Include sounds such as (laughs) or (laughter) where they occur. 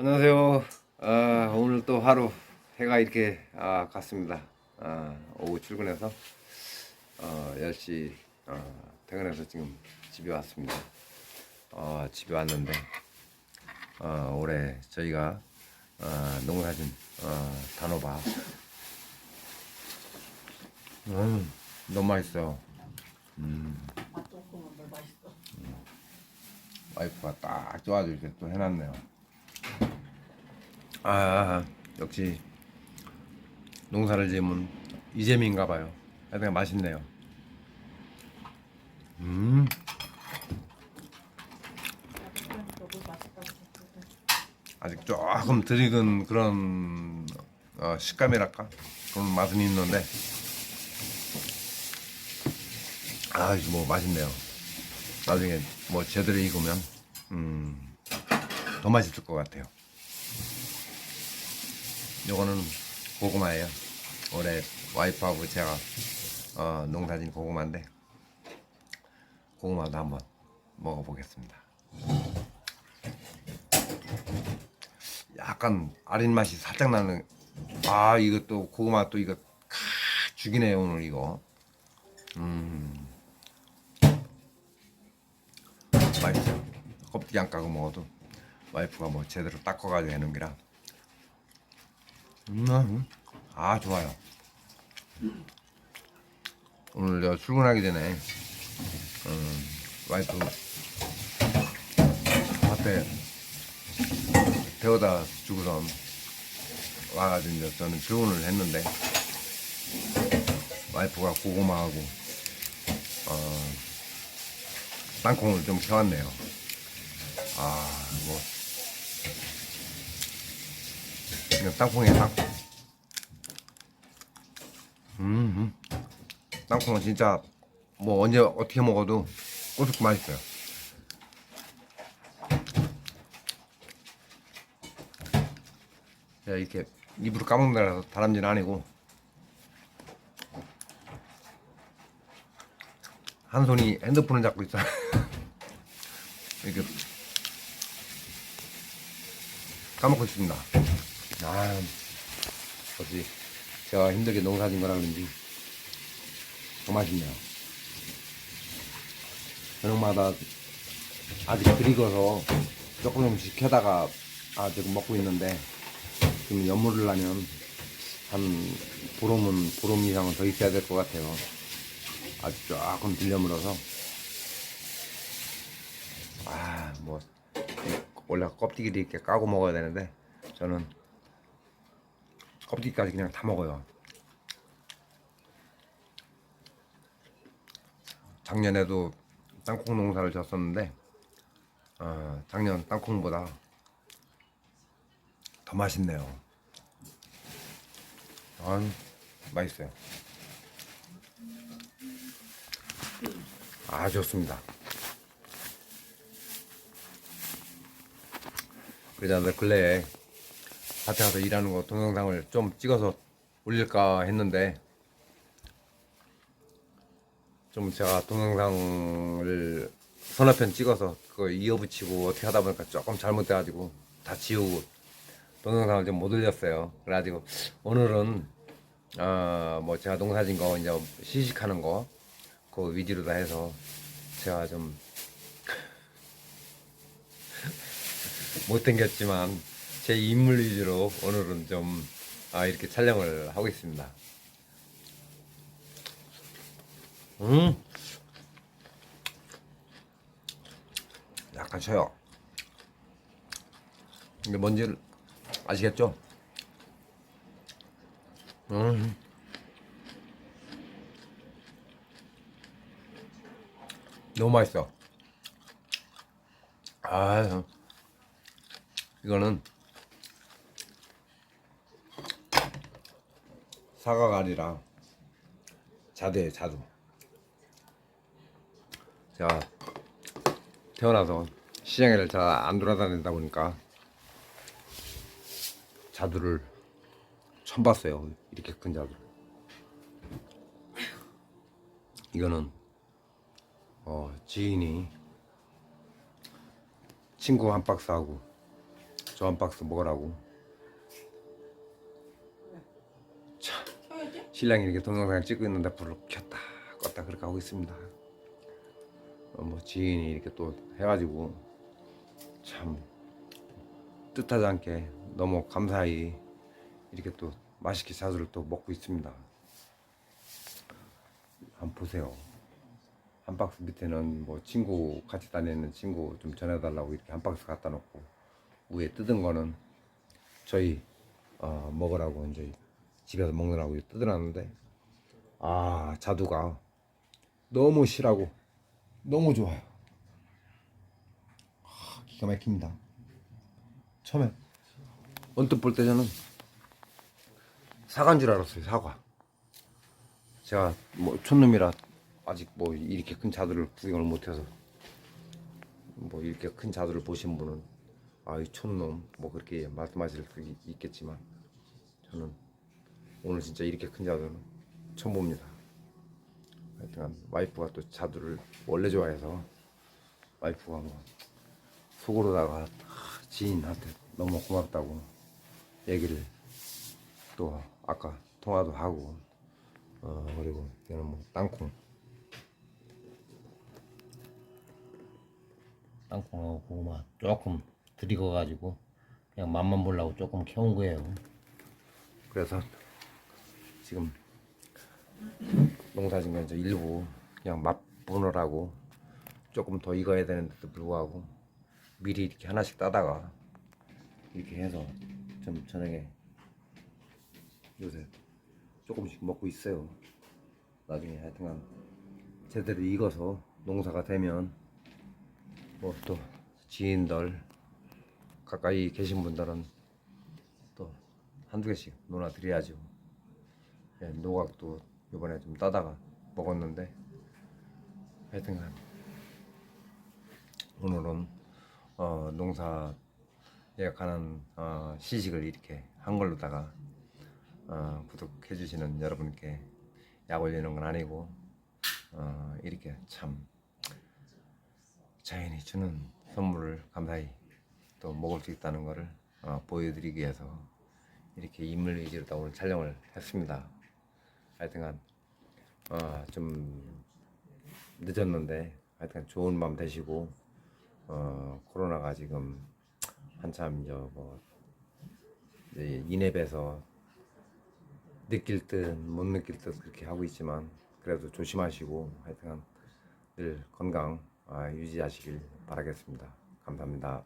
안녕하세요. 아, 오늘 또 하루 해가 이렇게 아, 갔습니다. 아, 오후 출근해서 어, 10시 어, 퇴근해서 지금 집에 왔습니다. 어, 집에 왔는데 어, 올해 저희가 어, 농사진 어, 단호박 음, 너무 맛있어. 맛 조금은 덜 맛있어. 와이프가 딱 좋아서 이렇게 또 해놨네요. 아, 역시 농사를 지으면 이재민인가 봐요. 하여튼 맛있네요. 음. 아직 조금 덜 익은 그런 어, 식감이랄까? 그런 맛은 있는데, 아, 이거 뭐 맛있네요. 나중에 뭐 제대로 익으면, 음, 더 맛있을 것 같아요. 요거는 고구마예요. 올해 와이프하고 제가 어, 농사진 고구마인데 고구마도 한번 먹어보겠습니다. 약간 아린 맛이 살짝 나는 아 이것도 고구마 또 이거 카 죽이네요 오늘 이거 음 맛있어요 껍데기 안 까고 먹어도 와이프가 뭐 제대로 닦아가지고 해놓은 게라 음, 아 좋아요. 오늘 내가 출근하기 전에 음, 와이프 밭에 데워다 주고선 와가지고 이제 저는 주문을 했는데 와이프가 고구마하고 어, 땅콩을 좀 켜왔네요. 아 뭐. 그냥 땅콩에 땅콩. 음, 음. 땅콩은 진짜 뭐 언제 어떻게 먹어도 꼬숩고 맛있어요. 제가 이렇게 입으로 까먹느라서 다람쥐는 아니고 한 손이 핸드폰을 잡고 있어. (laughs) 이렇게 까먹고 있습니다. 아, 어찌 제가 힘들게 농사진 거라 그런지 더 맛있네요. 저녁마다 아직 조금 조금씩 켜다가 아 지금 먹고 있는데 지금 연물을 하면 한 보름은 보름 이상은 더 있어야 될 것 같아요. 아직 조금 들려물어서 아 뭐 원래 껍데기를 이렇게 까고 먹어야 되는데 저는 껍데기까지 그냥 다 먹어요. 작년에도 땅콩 농사를 졌었는데 어, 작년 땅콩보다 더 맛있네요. 아, 맛있어요. 아 좋습니다. 그러자 내 근래에 밭에 가서 일하는 거 동영상을 좀 찍어서 올릴까 했는데 좀 제가 동영상을 서너 편 찍어서 그거 이어붙이고 어떻게 하다 보니까 조금 잘못돼가지고 다 지우고 동영상을 좀 못 올렸어요. 그래가지고 오늘은 어뭐 제가 농사진 거 이제 시식하는 거 그 위주로 다 해서 제가 좀 (laughs) 못생겼지만 제 인물 위주로 오늘은 좀 아, 이렇게 촬영을 하고 있습니다. 음, 약간 쉬어요. 이게 뭔지 아시겠죠? 음. 너무 맛있어. 아, 이거는 사과가 아니라 자두예요 자두 제가 태어나서 시장에를 잘 안 돌아다니다 보니까 자두를 처음 봤어요 이렇게 큰 자두. 이거는 어, 지인이 친구 한 박스 하고 저 한 박스 먹으라고 신랑이 이렇게 동영상 찍고 있는데 불을 켰다 껐다 그렇게 하고 있습니다. 어, 뭐 지인이 이렇게 또 해가지고 참 뜻하지 않게 너무 감사히 이렇게 또 맛있게 자두를 또 먹고 있습니다. 한번 보세요. 한 박스 밑에는 뭐 친구 같이 다니는 친구 좀 전해달라고 이렇게 한 박스 갖다 놓고 위에 뜯은 거는 저희 어, 먹으라고 이제 집에서 먹느라고 뜯어놨는데 아 자두가 너무 실하고 너무 좋아요. 아, 기가 막힙니다. 처음에 언뜻 볼 때 저는 사과인 줄 알았어요 사과. 제가 뭐 촌놈이라 아직 뭐 이렇게 큰 자두를 구경을 못해서 뭐 이렇게 큰 자두를 보신 분은 아이 촌놈 뭐 그렇게 말씀하실 수 있- 있겠지만 저는 오늘 진짜 이렇게 큰 자두는 처음 봅니다. 하여튼 와이프가 또 자두를 원래 좋아해서 와이프가 뭐 속으로다가 아, 지인한테 너무 고맙다고 얘기를 또 아까 통화도 하고 어 그리고 이거는 뭐 땅콩 땅콩하고 고구마 조금 들이거 가지고 그냥 맛만 보려고 조금 캐온 거예요. 그래서 지금 농사 이제 일부 그냥 맛보느라고 조금 더 익어야 되는데도 불구하고 미리 이렇게 하나씩 따다가 이렇게 해서 좀 저녁에 요새 조금씩 먹고 있어요. 나중에 하여튼간 제대로 익어서 농사가 되면 뭐 또 지인들 가까이 계신 분들은 또 한두 개씩 논아 드려야죠. 예, 노각도 이번에 좀 따다가 먹었는데 하여튼간 오늘은 어, 농사 예약하는 어, 시식을 이렇게 한 걸로다가 어, 구독해 주시는 여러분께 약 올리는 건 아니고 어, 이렇게 참 자연이 주는 선물을 감사히 또 먹을 수 있다는 것을 어, 보여드리기 위해서 이렇게 인물 위주로 다 오늘 촬영을 했습니다. 하여튼간 어, 좀 늦었는데 하여튼 좋은 밤 되시고 어, 코로나가 지금 한참 저뭐 인앱에서 느낄 듯 못 느낄 듯 그렇게 하고 있지만 그래도 조심하시고 하여튼 늘 건강 아, 유지하시길 바라겠습니다. 감사합니다.